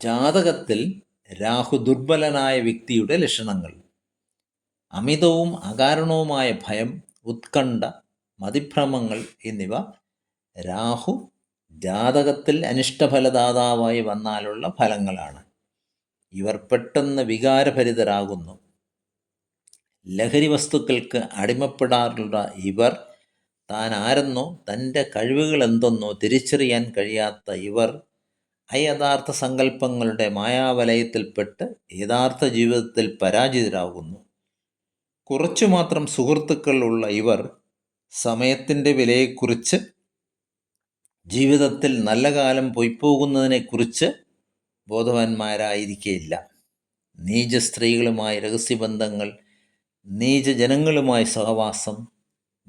ജാതകത്തിൽ രാഹു ദുർബലനായ വ്യക്തിയുടെ ലക്ഷണങ്ങൾ. അമിതവും അകാരണവുമായ ഭയം ഉത്കണ്ഠ മതിഭ്രമങ്ങൾ എന്നിവ രാഹു ജാതകത്തിൽ അനിഷ്ടഫലദാതാവായി വന്നാലുള്ള ഫലങ്ങളാണ്. ഇവർ പെട്ടെന്ന് വികാരഭരിതരാകുന്നു. ലഹരി വസ്തുക്കൾക്ക് അടിമപ്പെടാറുള്ള ഇവർ താൻ ആരെന്നോ തന്റെ കഴിവുകൾ എന്തെന്നോ തിരിച്ചറിയാൻ കഴിയാത്ത ഇവർ അയഥാർത്ഥ സങ്കല്പങ്ങളുടെ മായാവലയത്തിൽപ്പെട്ട് യഥാർത്ഥ ജീവിതത്തിൽ പരാജിതരാകുന്നു. കുറച്ചു മാത്രം സുഹൃത്തുക്കൾ ഉള്ള ഇവർ സമയത്തിന്റെ വിലയെക്കുറിച്ച് ജീവിതത്തിൽ നല്ല കാലം പൊയ്പോകുന്നതിനെക്കുറിച്ച് ബോധവാന്മാരായിരിക്കേയില്ല. നീച സ്ത്രീകളുമായി രഹസ്യബന്ധങ്ങൾ നീച ജനങ്ങളുമായി സഹവാസം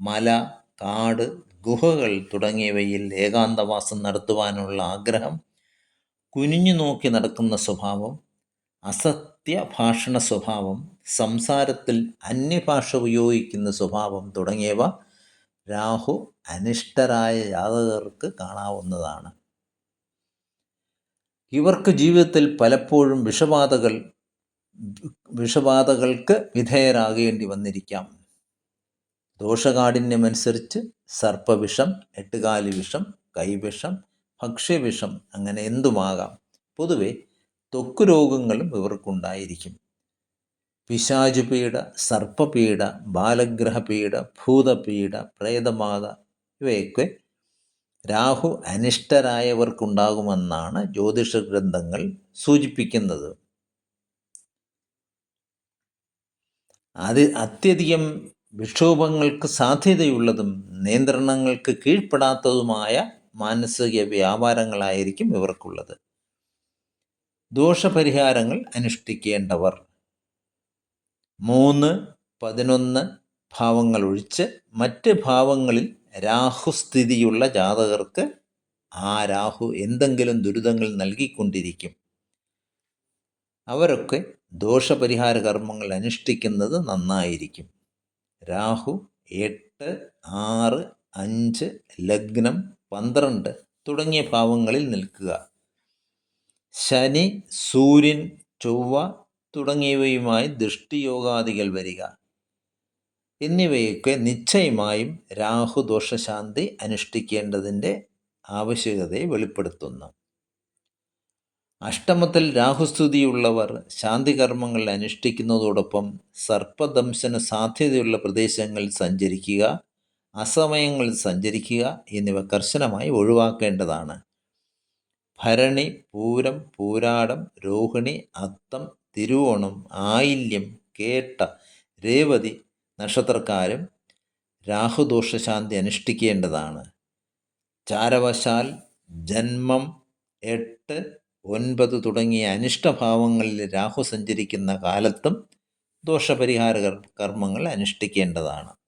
മല കാട് ഗുഹകൾ തുടങ്ങിയവയിൽ ഏകാന്തവാസം നടത്തുവാനുള്ള ആഗ്രഹം കുനിഞ്ഞു നോക്കി നടക്കുന്ന സ്വഭാവം അസത്യ ഭാഷണ സ്വഭാവം സംസാരത്തിൽ അന്യഭാഷ ഉപയോഗിക്കുന്ന സ്വഭാവം തുടങ്ങിയവ രാഹു അനിഷ്ടരായ ജാതകർക്ക് കാണാവുന്നതാണ്. ഇവർക്ക് ജീവിതത്തിൽ പലപ്പോഴും വിഷബാധകൾ വിഷബാധകൾക്ക് വിധേയരാകേണ്ടി വന്നിരിക്കാം. ദോഷകാഠിന്യമനുസരിച്ച് സർപ്പവിഷം എട്ടുകാലി വിഷം കൈവിഷം ഭക്ഷ്യവിഷം അങ്ങനെ എന്തുമാകാം? പൊതുവെ ത്വക്ക് രോഗങ്ങളും ഇവർക്കുണ്ടായിരിക്കും. പിശാചുപീഡ സർപ്പപീഡ ബാലഗ്രഹപീഡ ഭൂതപീഡ പ്രേതബാധ ഇവയൊക്കെ രാഹു അനിഷ്ടരായവർക്കുണ്ടാകുമെന്നാണ് ജ്യോതിഷ ഗ്രന്ഥങ്ങൾ സൂചിപ്പിക്കുന്നത്. അത് അത്യധികം വിക്ഷോഭങ്ങൾക്ക് സാധ്യതയുള്ളതും നിയന്ത്രണങ്ങൾക്ക് കീഴ്പ്പെടാത്തതുമായ മാനസിക വ്യാപാരങ്ങളായിരിക്കും ഇവർക്കുള്ളത്. ദോഷപരിഹാരങ്ങൾ അനുഷ്ഠിക്കേണ്ടവർ. മൂന്ന് പതിനൊന്ന് ഭാവങ്ങൾ ഒഴിച്ച് മറ്റ് ഭാവങ്ങളിൽ രാഹുസ്ഥിതിയുള്ള ജാതകർക്ക് ആ രാഹു എന്തെങ്കിലും ദുരിതങ്ങൾ നൽകിക്കൊണ്ടിരിക്കും. അവരൊക്കെ ദോഷപരിഹാര കർമ്മങ്ങൾ അനുഷ്ഠിക്കുന്നത് നന്നായിരിക്കും. രാഹു എട്ട് ആറ് അഞ്ച് ലഗ്നം പന്ത്രണ്ട് തുടങ്ങിയ ഭാവങ്ങളിൽ നിൽക്കുക. ശനി സൂര്യൻ ചൊവ്വ തുടങ്ങിയവയുമായി ദൃഷ്ടിയോഗാദികൾ വരിക. എന്നിവയൊക്കെ നിശ്ചയമായും രാഹുദോഷശാന്തി അനുഷ്ഠിക്കേണ്ടതിന്റെ ആവശ്യകതയെ വെളിപ്പെടുത്തുന്നു. അഷ്ടമത്തിൽ രാഹുസ്തുതിയുള്ളവർ ശാന്തികർമ്മങ്ങൾ അനുഷ്ഠിക്കുന്നതോടൊപ്പം സർപ്പദംശന സാധ്യതയുള്ള പ്രദേശങ്ങളിൽ സഞ്ചരിക്കുക. അസമയങ്ങളിൽ സഞ്ചരിക്കുക എന്നിവ കർശനമായി ഒഴിവാക്കേണ്ടതാണ്. ഭരണി പൂരം പൂരാടം രോഹിണി അത്തം തിരുവോണം ആയില്യം കേട്ട രേവതി നക്ഷത്രക്കാരും രാഹുദോഷശാന്തി അനുഷ്ഠിക്കേണ്ടതാണ്. ചാരവശാൽ ജന്മം എട്ട് ഒൻപത് തുടങ്ങിയ അനിഷ്ടഭാവങ്ങളിൽ രാഹു സഞ്ചരിക്കുന്ന കാലത്തും ദോഷപരിഹാര കർമ്മങ്ങൾ അനുഷ്ഠിക്കേണ്ടതാണ്.